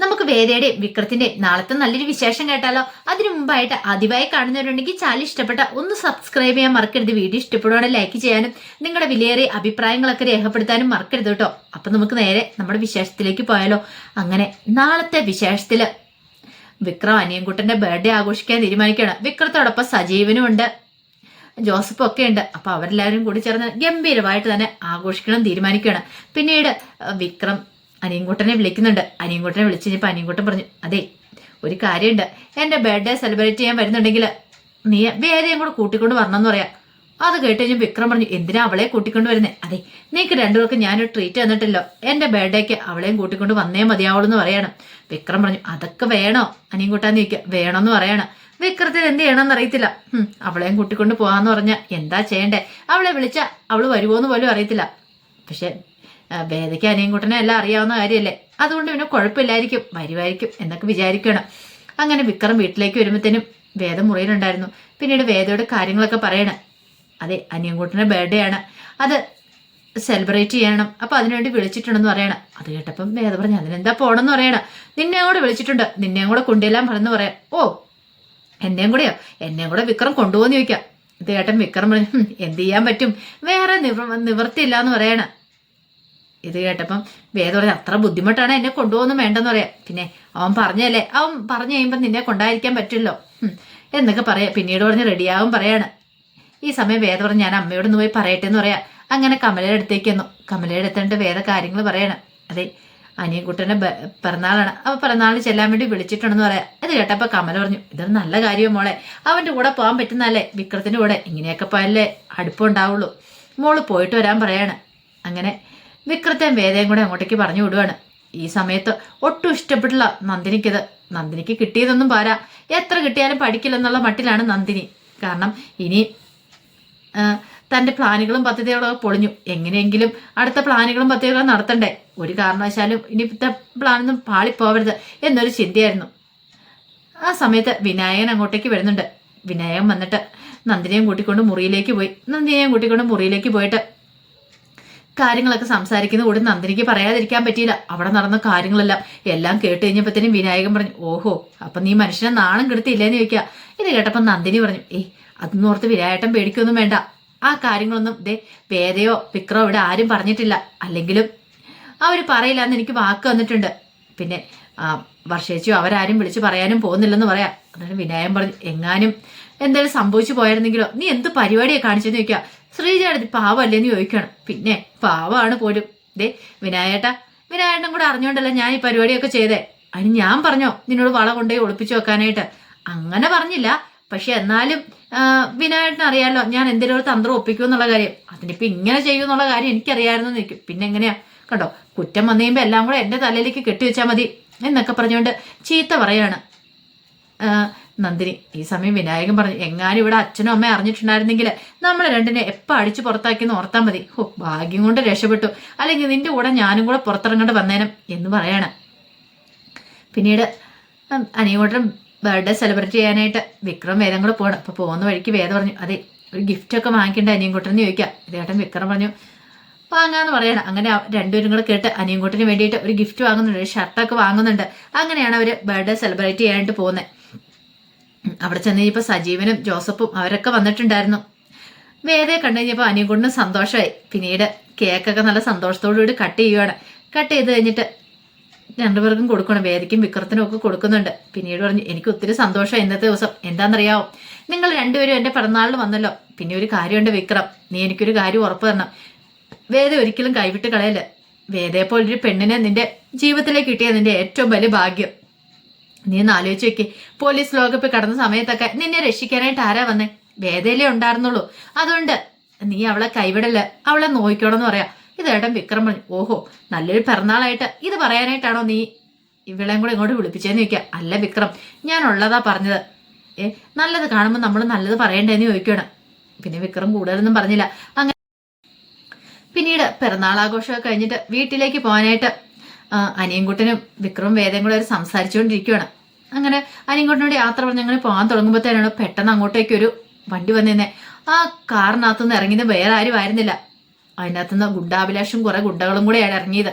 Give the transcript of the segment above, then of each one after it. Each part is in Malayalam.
നമുക്ക് വേദയുടെ വിക്രത്തിന്റെ നാളത്തെ നല്ലൊരു വിശേഷം കേട്ടാലോ? അതിനു മുമ്പായിട്ട് ആദ്യമായി കാണുന്നവരുണ്ടെങ്കിൽ ചാനൽ ഇഷ്ടപ്പെട്ട ഒന്ന് സബ്സ്ക്രൈബ് ചെയ്യാൻ മറക്കരുത്. വീഡിയോ ഇഷ്ടപ്പെടുവാണെങ്കിൽ ലൈക്ക് ചെയ്യാനും നിങ്ങളുടെ വിലയേറിയ അഭിപ്രായങ്ങളൊക്കെ രേഖപ്പെടുത്താനും മറക്കരുത് കേട്ടോ. അപ്പൊ നമുക്ക് നേരെ നമ്മുടെ വിശേഷത്തിലേക്ക് പോയാലോ. അങ്ങനെ നാളത്തെ വിശേഷത്തിൽ വിക്രം അനിയൻകുട്ടന്റെ ബർത്ത്ഡേ ആഘോഷിക്കാൻ തീരുമാനിക്കുകയാണ്. വിക്രത്തോടൊപ്പം സജീവനും ഉണ്ട്. ജോസഫും ഒക്കെ ഉണ്ട്. അപ്പൊ അവരെല്ലാവരും കൂടി ചേർന്ന് ഗംഭീരമായിട്ട് തന്നെ ആഘോഷിക്കണം തീരുമാനിക്കുകയാണ്. പിന്നീട് വിക്രം അനിയൻകുട്ടനെ വിളിക്കുന്നുണ്ട്. അനിയൻകുട്ടനെ വിളിച്ചു കഴിഞ്ഞപ്പോൾ അനിയൻകുട്ടൻ പറഞ്ഞു അതെ ഒരു കാര്യമുണ്ട്. എന്റെ ബർത്ത്ഡേ സെലിബ്രേറ്റ് ചെയ്യാൻ വരുന്നുണ്ടെങ്കിൽ നീ വേദയും കൂടെ കൂട്ടിക്കൊണ്ട് വരണമെന്ന് പറയാം. അത് കേട്ട് കഴിഞ്ഞാൽ വിക്രം പറഞ്ഞു എന്തിനാ അവളെ കൂട്ടിക്കൊണ്ട് വരുന്നേ? അതെ നീക്ക് രണ്ടുപേർക്ക് ഞാനൊരു ട്രീറ്റ് തന്നിട്ടല്ലോ. എന്റെ ബർത്ത്ഡേക്ക് അവളെയും കൂട്ടിക്കൊണ്ട് വന്നേ മതിയാവുള്ളൂ എന്ന് പറയണം. വിക്രം പറഞ്ഞു അതൊക്കെ വേണോ? അനിയൻകുട്ടാന്ന് ചോദിക്കുക വേണമെന്ന് പറയണം. വിക്രത്തിന് എന്ത് ചെയ്യണമെന്ന് അറിയത്തില്ല. അവളെയും കൂട്ടിക്കൊണ്ട് പോകാന്ന് പറഞ്ഞാൽ എന്താ ചെയ്യണ്ടേ? അവളെ വിളിച്ചാൽ അവൾ വരുമോ എന്ന് പോലും അറിയത്തില്ല. പക്ഷെ വേദയ്ക്ക് അനിയൻകുട്ടനെ എല്ലാം അറിയാവുന്ന കാര്യമല്ലേ? അതുകൊണ്ട് പിന്നെ കുഴപ്പമില്ലായിരിക്കും വരുമായിരിക്കും എന്നൊക്കെ വിചാരിക്കണം. അങ്ങനെ വിക്രം വീട്ടിലേക്ക് വരുമ്പോഴത്തേനും വേദ മുറിയിലുണ്ടായിരുന്നു. പിന്നീട് വേദയോട് കാര്യങ്ങളൊക്കെ പറയണം. അതെ അനിയൻകുട്ടന്റെ ബർത്ത്ഡേ ആണ്. അത് സെലിബ്രേറ്റ് ചെയ്യണം. അപ്പൊ അതിനുവേണ്ടി വിളിച്ചിട്ടുണ്ടെന്ന് പറയണം. അത് കേട്ടപ്പം വേദ പറഞ്ഞു അതിനെന്താ പോണെന്ന് പറയണം? നിന്നെ കൂടെ വിളിച്ചിട്ടുണ്ട്. നിന്നെയും കൂടെ കൊണ്ടുവരാൻ പറഞ്ഞെന്ന് പറയാം. ഓ എന്നെയും കൂടെയോ? എന്നെയും കൂടെ വിക്രം കൊണ്ടുപോകുന്ന ചോദിക്കാം. ഇത് കേട്ടൻ വിക്രം പറഞ്ഞു എന്ത് ചെയ്യാൻ പറ്റും? വേറെ നിവൃത്തിയില്ല എന്ന് പറയണം. ഇത് കേട്ടപ്പം വേദ പറഞ്ഞ അത്ര ബുദ്ധിമുട്ടാണ് എന്നെ കൊണ്ടുപോകുന്നു വേണ്ടെന്ന് പറയാം. പിന്നെ അവൻ പറഞ്ഞല്ലേ അവൻ പറഞ്ഞു കഴിയുമ്പോൾ നിന്നെ കൊണ്ടായിരിക്കാൻ പറ്റില്ലോ എന്നൊക്കെ പറയാം. പിന്നീട് പറഞ്ഞ് റെഡിയാവും പറയാണ്. ഈ സമയം വേദ പറഞ്ഞ് ഞാൻ അമ്മയോട് പോയി പറയട്ടെ എന്ന് പറയാം. അങ്ങനെ കമലയുടെ അടുത്തേക്ക് വന്നു കമലയുടെ അടുത്തിട്ട് വേദ കാര്യങ്ങൾ പറയണം. അതെ അനിയൻകുട്ടന്റെ പിറന്നാളാണ്. അപ്പോൾ പിറന്നാളിന് ചെല്ലാൻ വേണ്ടി വിളിച്ചിട്ടുണ്ടെന്ന് പറയാം. അത് കേട്ടപ്പോൾ കമല പറഞ്ഞു ഇതൊരു നല്ല കാര്യം മോളെ. അവന്റെ കൂടെ പോകാൻ പറ്റുന്നല്ലേ വിക്രത്തിന്റെ കൂടെ. ഇങ്ങനെയൊക്കെ പോയല്ലേ അടുപ്പം ഉണ്ടാവുള്ളൂ. മോൾ പോയിട്ട് വരാൻ പറയാണ്. അങ്ങനെ വിക്രത്തെയും വേദയും കൂടെ അങ്ങോട്ടേക്ക് പറഞ്ഞു വിടുവാണ്. ഈ സമയത്ത് ഒട്ടും ഇഷ്ടപ്പെട്ടില്ല നന്ദിനിക്കത്. നന്ദിനിക്ക് കിട്ടിയതൊന്നും പാരാ. എത്ര കിട്ടിയാലും പഠിക്കില്ലെന്നുള്ള മട്ടിലാണ് നന്ദിനി. കാരണം ഇനി തന്റെ പ്ലാനുകളും പദ്ധതികളും പൊളിഞ്ഞു. എങ്ങനെയെങ്കിലും അടുത്ത പ്ലാനുകളും പദ്ധതികളും നടത്തണ്ടേ. ഒരു കാരണവശാലും ഇനി ഇത്ര പ്ലാനൊന്നും പാളിപ്പോവരുത് എന്നൊരു ചിന്തയായിരുന്നു. ആ സമയത്ത് വിനായകൻ അങ്ങോട്ടേക്ക് വരുന്നുണ്ട്. വിനായകൻ വന്നിട്ട് നന്ദിനിയും കൂട്ടിക്കൊണ്ട് മുറിയിലേക്ക് പോയി. നന്ദിനിയും കൂട്ടിക്കൊണ്ട് മുറിയിലേക്ക് പോയിട്ട് കാര്യങ്ങളൊക്കെ സംസാരിക്കുന്ന കൂടി നന്ദിനിക്ക് പറയാതിരിക്കാൻ പറ്റിയില്ല. അവിടെ നടന്ന കാര്യങ്ങളെല്ലാം എല്ലാം കേട്ട് കഴിഞ്ഞപ്പോഴത്തേനും വിനായകൻ പറഞ്ഞു ഓഹോ അപ്പൊ നീ മനുഷ്യനെ നാണം കെടുത്തില്ലേന്ന് ചോദിക്കുക ഇത് കേട്ടപ്പോൾ നന്ദിനി പറഞ്ഞു ഏയ് അതൊന്നും ഓർത്ത് വിനായേട്ടൻ പേടിക്കൊന്നും വേണ്ട. ആ കാര്യങ്ങളൊന്നും ദേ വേദയോ വിക്രോ ഇവിടെ ആരും പറഞ്ഞിട്ടില്ല. അല്ലെങ്കിലും അവർ പറയില്ല എന്ന് എനിക്ക് വാക്ക് വന്നിട്ടുണ്ട്. പിന്നെ ആ, വർഷേച്ചിയോ അവരാരും വിളിച്ച് പറയാനും പോകുന്നില്ലെന്ന് പറയാം. അതാണ് വിനായകൻ പറഞ്ഞു എങ്ങാനും എന്തായാലും സംഭവിച്ചു പോയിരുന്നെങ്കിലോ നീ എന്ത് പരിപാടിയാണ് കാണിച്ചെന്ന് ചോദിക്കുക ശ്രീജയുടെ പാവല്ലേന്ന് ചോദിക്കണം പിന്നെ പാവമാണ് പോലും. ദേ വിനായേട്ട വിനായേട്ടനും കൂടെ അറിഞ്ഞോണ്ടല്ല ഞാൻ ഈ പരിപാടിയൊക്കെ ചെയ്തേ. അതിന് ഞാൻ പറഞ്ഞോ നിന്നോട് വള കൊണ്ടുപോയി ഒളിപ്പിച്ചു വെക്കാനായിട്ട്. അങ്ങനെ പറഞ്ഞില്ല. പക്ഷെ എന്നാലും വിനായേട്ടൻ അറിയാലോ ഞാൻ എന്തെങ്കിലും ഒരു തന്ത്രം ഒപ്പിക്കും എന്നുള്ള കാര്യം. അതിനിപ്പോ ഇങ്ങനെ ചെയ്യും എന്നുള്ള കാര്യം എനിക്കറിയായിരുന്നു നിൽക്കും പിന്നെ എങ്ങനെയാ? കണ്ടോ കുറ്റം വന്നു കഴിയുമ്പോൾ എല്ലാം കൂടെ എന്റെ തലയിലേക്ക് കെട്ടിവെച്ചാൽ മതി എന്നൊക്കെ പറഞ്ഞുകൊണ്ട് ചീത്ത പറയാണ്. നന്ദിനി ഈ സമയം വിനായകൻ പറഞ്ഞു എങ്ങാനും ഇവിടെ അച്ഛനും അമ്മയും അറിഞ്ഞിട്ടുണ്ടായിരുന്നെങ്കിൽ നമ്മൾ രണ്ടിനെ എപ്പോൾ അടിച്ചു പുറത്താക്കിയെന്ന് ഓർത്താൽ മതി. ഹോ ഭാഗ്യം കൊണ്ട് രക്ഷപ്പെട്ടു. അല്ലെങ്കിൽ നിന്റെ കൂടെ ഞാനും കൂടെ പുറത്തിറങ്ങേണ്ട വന്നേനം എന്ന് പറയാണ്. പിന്നീട് ഉം, അനിയങ്കോട്ടൻ ബർത്ത്ഡേ സെലിബ്രേറ്റ് ചെയ്യാനായിട്ട് വിക്രം വേദം കൂടെ പോകണം അപ്പോൾ പോകുന്ന വഴിക്ക് വേദം പറഞ്ഞു അതെ ഒരു ഗിഫ്റ്റ് ഒക്കെ വാങ്ങിക്കേണ്ട അനിയൻകുട്ടനെന്ന് ചോദിക്കാം. ഇതേട്ടൻ വിക്രം പറഞ്ഞു വാങ്ങാന്ന് പറയണം. അങ്ങനെ രണ്ടുപേരും കൂടെ കേട്ട് അനിയൻകുട്ടന് വേണ്ടിയിട്ട് ഒരു ഗിഫ്റ്റ് വാങ്ങുന്നുണ്ട് ഒരു ഷർട്ടൊക്കെ വാങ്ങുന്നുണ്ട്. അങ്ങനെയാണ് അവർ ബർത്ത്ഡേ സെലിബ്രേറ്റ് ചെയ്യാനായിട്ട് പോകുന്നത് അവിടെ ചെന്ന് കഴിഞ്ഞപ്പോൾ സജീവനും ജോസഫും അവരൊക്കെ വന്നിട്ടുണ്ടായിരുന്നു. വേദയെ കണ്ടു കഴിഞ്ഞപ്പോൾ അനിയൻകുട്ടനും സന്തോഷമായി. പിന്നീട് കേക്കൊക്കെ നല്ല സന്തോഷത്തോടു കൂടി കട്ട് ചെയ്യുവാണ്. കട്ട് ചെയ്ത് കഴിഞ്ഞിട്ട് രണ്ടുപേർക്കും കൊടുക്കണം. വേദിക്കും വിക്രത്തിനും ഒക്കെ കൊടുക്കുന്നുണ്ട്. പിന്നീട് പറഞ്ഞു എനിക്ക് ഒത്തിരി സന്തോഷം ഇന്നത്തെ ദിവസം. എന്താണെന്നറിയാവോ? നിങ്ങൾ രണ്ടുപേരും എന്റെ പിറന്നാളിൽ വന്നല്ലോ. പിന്നെ ഒരു കാര്യമുണ്ട് വിക്രം. നീ എനിക്കൊരു കാര്യം ഉറപ്പ് തരണം. വേദ ഒരിക്കലും കൈവിട്ട് കളയല്ലേ. വേദയെ പോലൊരു പെണ്ണിനെ നിന്റെ ജീവിതത്തിലേക്ക് കിട്ടിയ നിന്റെ ഏറ്റവും വലിയ ഭാഗ്യം. നീ ഒന്ന് ആലോചിച്ച് വെക്കേ പോലീസ് ലോകപ്പ് കടന്ന സമയത്തൊക്കെ നിന്നെ രക്ഷിക്കാനായിട്ട് ആരാ വന്നേ? വേദയിലേ ഉണ്ടായിരുന്നുള്ളൂ. അതുകൊണ്ട് നീ അവളെ കൈവിടല്ല അവളെ നോക്കിക്കോണം എന്ന് പറയാം. ഇത് ഏട്ടൻ വിക്രം പറഞ്ഞു. ഓഹോ നല്ലൊരു പിറന്നാളായിട്ട് ഇത് പറയാനായിട്ടാണോ നീ ഇവളെയും കൂടെ ഇങ്ങോട്ട് വിളിപ്പിച്ചേന്ന് ചോദിക്കുക അല്ല വിക്രം ഞാൻ ഉള്ളതാ പറഞ്ഞത്. ഏ നല്ലത് കാണുമ്പോൾ നമ്മൾ നല്ലത് പറയണ്ടേന്ന് ചോദിക്കണം. പിന്നെ വിക്രം കൂടുതലൊന്നും പറഞ്ഞില്ല. അങ്ങനെ പിന്നീട് പിറന്നാൾ ആഘോഷമൊക്കെ കഴിഞ്ഞിട്ട് വീട്ടിലേക്ക് പോകാനായിട്ട് അനിയൻകുട്ടനും വിക്രമും വേദയും കൂടെ അവർ സംസാരിച്ചുകൊണ്ടിരിക്കുകയാണ് അങ്ങനെ അനിയങ്കോട്ടിനോട് യാത്ര പറഞ്ഞ് അങ്ങനെ പോകാൻ തുടങ്ങുമ്പോഴത്തേനാണ് പെട്ടെന്ന് അങ്ങോട്ടേക്ക് ഒരു വണ്ടി വന്നിരുന്നേ ആ കാറിനകത്തുനിന്ന് ഇറങ്ങിയത് വേറെ ആരും ആയിരുന്നില്ല. അതിനകത്തുനിന്ന് ഗുണ്ടാഭിലാഷും കുറെ ഗുണ്ടകളും കൂടെയാണ് ഇറങ്ങിയത്.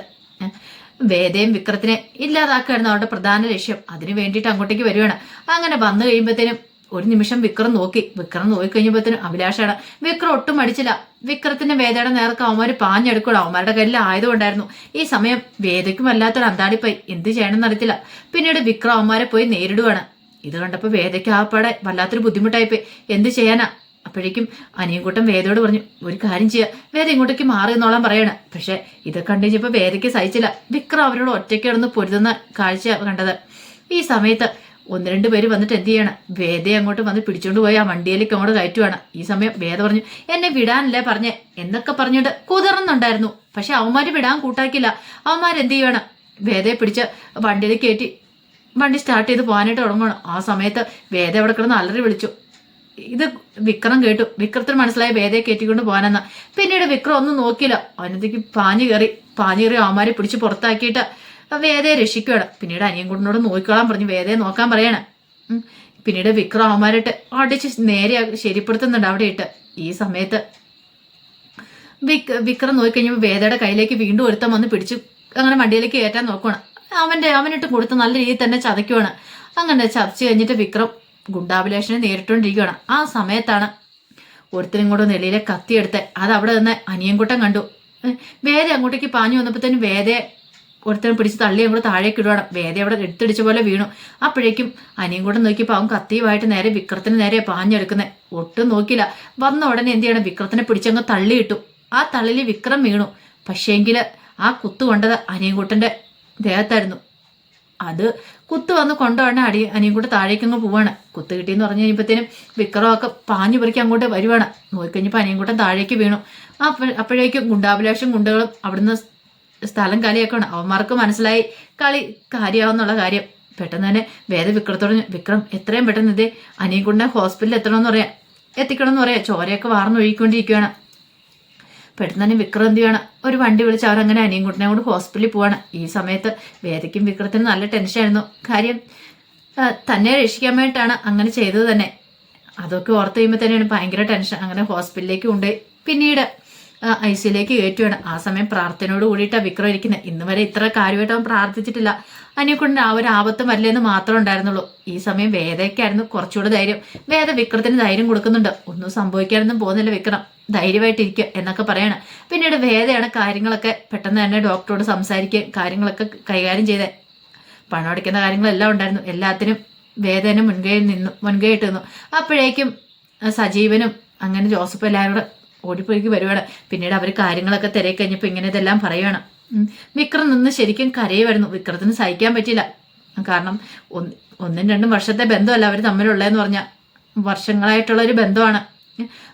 വേദയും വിക്രത്തിനെ ഇല്ലാതാക്കുകയായിരുന്നു അവരുടെ പ്രധാന ലക്ഷ്യം. അതിനു വേണ്ടിയിട്ട് അങ്ങോട്ടേക്ക് വരികയാണ്. അങ്ങനെ വന്നു കഴിയുമ്പോഴത്തേനും ഒരു നിമിഷം വിക്രം നോക്കി. വിക്രം നോക്കി കഴിഞ്ഞപ്പോഴത്തേനും അഭിലാഷാണ് വിക്രം ഒട്ടും അടിച്ചില്ല വിക്രത്തിന്റെ വേദയുടെ നേർക്ക് അവന്മാര് പാഞ്ഞെടുക്കണം അവന്മാരുടെ കയ്യിൽ ആയതുകൊണ്ടായിരുന്നു. ഈ സമയം വേദയ്ക്കും വല്ലാത്തൊരു അന്താടിപ്പോയി. എന്ത് ചെയ്യണമെന്ന് അറിയത്തില്ല. പിന്നീട് വിക്രം അവന്മാരെ പോയി നേരിടുവാണ്. ഇത് കണ്ടപ്പോൾ വേദയ്ക്ക് ആപ്പാടെ വല്ലാത്തൊരു ബുദ്ധിമുട്ടായിപ്പോയി. എന്ത് ചെയ്യാനാ? അപ്പോഴേക്കും അനിയൻകൂട്ടം വേദയോട് പറഞ്ഞു ഒരു കാര്യം ചെയ്യുക വേദ ഇങ്ങോട്ടേക്ക് മാറി എന്നോളം പറയണം. പക്ഷെ ഇത് കണ്ടു വേദയ്ക്ക് സഹിച്ചില്ല. വിക്രം അവരോട് ഒറ്റയ്ക്ക് കിടന്ന് പൊരുതുന്ന കാഴ്ച കണ്ടത്. ഈ സമയത്ത് ഒന്ന് രണ്ട് പേര് വന്നിട്ട് എന്ത് ചെയ്യണം? വേദയെ അങ്ങോട്ട് വന്ന് പിടിച്ചോണ്ട് പോയി ആ വണ്ടിയിലേക്ക് അങ്ങോട്ട് കയറ്റുവാണ്. ഈ സമയം വേദ പറഞ്ഞു എന്നെ വിടാനല്ലേ പറഞ്ഞേ? എന്നൊക്കെ പറഞ്ഞിട്ട് കുതിർന്നുണ്ടായിരുന്നു. പക്ഷെ അവന്മാര് വിടാൻ കൂട്ടാക്കില്ല അവന്മാരെന്ത് ചെയ്യണം വേദയെ പിടിച്ച് വണ്ടിയിൽ കയറ്റി വണ്ടി സ്റ്റാർട്ട് ചെയ്ത് പോകാനായിട്ട് തുടങ്ങണം ആ സമയത്ത് വേദ അവിടെ കിടന്ന് അലറി വിളിച്ചു. ഇത് വിക്രം കേട്ടു. വിക്രത്തിന് മനസ്സിലായ വേദയെ കയറ്റിക്കൊണ്ട് പോകാനെന്ന. പിന്നീട് വിക്രം ഒന്നും നോക്കിയില്ല. അവനത്തേക്ക് പാഞ്ഞു കയറി. പാഞ്ഞു കയറി അവന്മാരെ പിടിച്ച് പുറത്താക്കിയിട്ട് വേദയെ രക്ഷിക്കുകയാണ്. പിന്നീട് അനിയൻകുട്ടനോട് നോക്കിക്കോളാൻ പറഞ്ഞു. വേദയെ നോക്കാൻ പറയാണ്. പിന്നീട് വിക്രം അവന്മാരിട്ട് അടിച്ച് നേരെ ശരിപ്പെടുത്തുന്നുണ്ട് അവിടെ ഇട്ട് ഈ സമയത്ത് വിക് വിക്രം നോക്കിക്കഴിഞ്ഞപ്പോൾ വേദയുടെ കയ്യിലേക്ക് വീണ്ടും ഒരുത്തം വന്ന് പിടിച്ചു. അങ്ങനെ വണ്ടിയിലേക്ക് കയറ്റാൻ നോക്കുവാണ്. അവന്റെ അവനിട്ട് കൊടുത്ത് നല്ല രീതിയിൽ തന്നെ ചതയ്ക്കുവാണ്. അങ്ങനെ ചതച്ച് കഴിഞ്ഞിട്ട് വിക്രം ഗുണ്ടാഭിലേഷനെ നേരിട്ടുകൊണ്ടിരിക്കുകയാണ് ആ സമയത്താണ് ഒരുത്തരും കൂടെ നെല്ലിയിലെ കത്തിയെടുത്ത് അത് അവിടെ നിന്ന് അനിയൻകുട്ടം കണ്ടു. വേദ അങ്ങോട്ടേക്ക് പാഞ്ഞു വന്നപ്പോഴത്തേനും വേദയെ ഒരുത്തരം പിടിച്ച് തള്ളി അങ്ങോട്ട് താഴേക്ക് ഇടുവാണ്. വേദ അവിടെ എടുത്തിടിച്ച പോലെ വീണു. അപ്പോഴേക്കും അനിയും കൂടെ നോക്കിയപ്പോൾ അവൻ കത്തിയുമായിട്ട് നേരെ വിക്രത്തിന് നേരെ പാഞ്ഞെടുക്കുന്നത് ഒട്ടും നോക്കില്ല വന്ന ഉടനെ എന്ത് ചെയ്യണം? വിക്രത്തിനെ പിടിച്ചങ്ങ് തള്ളിയിട്ടു. ആ തള്ളിൽ വിക്രം വീണു. പക്ഷേങ്കിൽ ആ കുത്തു കൊണ്ടത് അനിയൻകൂട്ടന്റെ ദേഹത്തായിരുന്നു. അത് കുത്ത് വന്ന് കൊണ്ടുപോകണ അടി അനിയൻകുട്ടി താഴേക്ക് അങ്ങ് പോവാണ്. കുത്ത് കിട്ടിയെന്ന് പറഞ്ഞു കഴിഞ്ഞപ്പോഴത്തേനും വിക്രമൊക്കെ പാഞ്ഞു പെറുക്കി അങ്ങോട്ട് വരുവാണ്. നോക്കിക്കഴിഞ്ഞപ്പോൾ അനിയൻകുട്ടൻ താഴേക്ക് വീണു. അപ്പോഴേക്കും ഗുണ്ടാഭിലാഷം ഗുണ്ടകളും അവിടുന്ന് സ്ഥലം കാലിയാക്കണം അവന്മാർക്ക് മനസ്സിലായി കളി കാര്യമാവെന്നുള്ള കാര്യം. പെട്ടെന്ന് തന്നെ വേദ വിക്രത്തോട് വിക്രം എത്രയും പെട്ടെന്ന് ഇത് അനിയൻകുണ്ടെ ഹോസ്പിറ്റലിൽ എത്തണമെന്ന് പറയാം എത്തിക്കണമെന്ന് പറയാം. ചോരയൊക്കെ വാർന്നൊഴുകിക്കൊണ്ടിരിക്കുകയാണ് പെട്ടെന്ന് തന്നെ വിക്രം എന്ത് ചെയ്യണം? ഒരു വണ്ടി വിളിച്ച് അവരങ്ങനെ അനിയൻകുട്ടനെ കൊണ്ട് ഹോസ്പിറ്റലിൽ പോവാണ്. ഈ സമയത്ത് വേദയ്ക്കും വിക്രത്തിനും നല്ല ടെൻഷനായിരുന്നു കാര്യം തന്നെ രക്ഷിക്കാൻ വേണ്ടിയിട്ടാണ് അങ്ങനെ ചെയ്തത് തന്നെ. അതൊക്കെ ഓർത്ത് കഴിയുമ്പോൾ തന്നെയാണ് ഭയങ്കര ടെൻഷൻ അങ്ങനെ ഹോസ്പിറ്റലിലേക്ക് ഉണ്ട് പിന്നീട് ഐ സിയിലേക്ക് കയറ്റുവാണ്. ആ സമയം പ്രാർത്ഥനയോട് കൂടിയിട്ടാണ് വിക്രം ഇരിക്കുന്നത് ഇന്ന് വരെ ഇത്ര കാര്യമായിട്ട് അവൻ പ്രാർത്ഥിച്ചിട്ടില്ല. അതിനെക്കൊണ്ട് ആ ഒരു ആപത്തും വരില്ലെന്ന് മാത്രമേ ഉണ്ടായിരുന്നുള്ളൂ. ഈ സമയം വേദയ്ക്കായിരുന്നു കുറച്ചുകൂടെ ധൈര്യം. വേദ വിക്രത്തിന് ധൈര്യം കൊടുക്കുന്നുണ്ട്. ഒന്നും സംഭവിക്കാനൊന്നും പോകുന്നില്ല വിക്രം. ധൈര്യമായിട്ടിരിക്കുക എന്നൊക്കെ പറയണം. പിന്നീട് വേദയാണ് കാര്യങ്ങളൊക്കെ പെട്ടെന്ന് തന്നെ ഡോക്ടറോട് സംസാരിക്കുകയും കാര്യങ്ങളൊക്കെ കൈകാര്യം ചെയ്തേ. പണം അടയ്ക്കുന്ന കാര്യങ്ങളെല്ലാം ഉണ്ടായിരുന്നു. എല്ലാത്തിനും വേദന മുൻകൈ നിന്നു മുൻകൈയിട്ട് നിന്നു. അപ്പോഴേക്കും സജീവനും അങ്ങനെ ജോസഫ് എല്ലാവരും ഓടിപ്പോയിക്ക് വരുവാണ്. പിന്നീട് അവർ കാര്യങ്ങളൊക്കെ തിരക്കി കഴിഞ്ഞപ്പോൾ ഇങ്ങനെ ഇതെല്ലാം പറയുവാണ്. ഉം. വിക്രം നിന്ന് ശരിക്കും കരയുമായിരുന്നു വിക്രത്തിന് സഹിക്കാൻ പറ്റില്ല കാരണം ഒന്ന് രണ്ടും വർഷത്തെ ബന്ധമല്ല. അവർ തമ്മിലുള്ളതെന്ന് പറഞ്ഞാൽ വർഷങ്ങളായിട്ടുള്ള ഒരു ബന്ധമാണ്.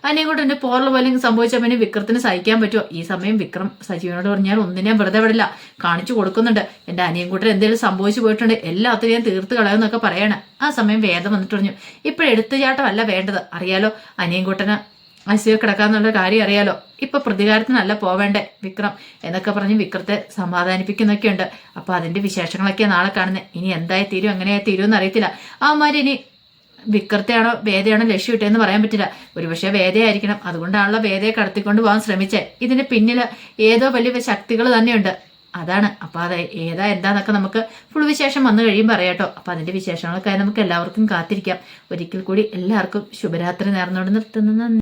അതിനെയും കൊണ്ട് എന്റെ പോറൽ പോലും സംഭവിച്ച പിന്നെ വിക്രത്തിന് സഹിക്കാൻ പറ്റുമോ ഈ സമയം വിക്രം സജീവനോട് പറഞ്ഞാൽ ഒന്നിനെയും വെറുതെ വിടില്ല. കാണിച്ചു കൊടുക്കുന്നുണ്ട്. എന്റെ അനിയൻകുട്ടൻ എന്തെങ്കിലും സംഭവിച്ചു പോയിട്ടുണ്ട്. എല്ലാത്തിനും ഞാൻ തീർത്ത് കളയുമെന്നൊക്കെ പറയാണ്. ആ സമയം വേദം വന്നിട്ട് പറഞ്ഞു ഇപ്പോഴെടുത്തുചാട്ടമല്ല വേണ്ടത്. അറിയാലോ അനിയൻകുട്ടന് ഐസിയോ കിടക്കാന്നുള്ള കാര്യം അറിയാലോ. ഇപ്പൊ പ്രതികാരത്തിനല്ല പോവേണ്ടേ വിക്രം എന്നൊക്കെ പറഞ്ഞ് വിക്രത്തെ സമാധാനിപ്പിക്കുന്നൊക്കെ ഉണ്ട് അപ്പൊ അതിന്റെ വിശേഷങ്ങളൊക്കെ നാളെ കാണുന്നത് ഇനി എന്തായി തീരും എങ്ങനെയായി തീരും എന്ന് അറിയത്തില്ല അവന്മാര് ഇനി വിക്രത്തെയാണോ വേദയാണോ ലക്ഷ്യം ഇട്ടേന്ന് പറയാൻ പറ്റില്ല. ഒരുപക്ഷെ വേദയായിരിക്കണം. അതുകൊണ്ടാണല്ലോ വേദയെ കടത്തിക്കൊണ്ട് പോകാൻ ശ്രമിച്ചേ. ഇതിന് പിന്നിൽ ഏതോ വലിയ ശക്തികൾ തന്നെയുണ്ട്. അതാണ്. അപ്പൊ അത് ഏതാ എന്താന്നൊക്കെ നമുക്ക് ഫുൾ വിശേഷം വന്നു കഴിയുമ്പോൾ അറിയാട്ടോ അപ്പൊ അതിന്റെ വിശേഷങ്ങളൊക്കെ നമുക്ക് എല്ലാവർക്കും കാത്തിരിക്കാം. ഒരിക്കൽ കൂടി എല്ലാവർക്കും ശുഭരാത്രി നേർന്നുകൊണ്ട് നിർത്തുന്നു.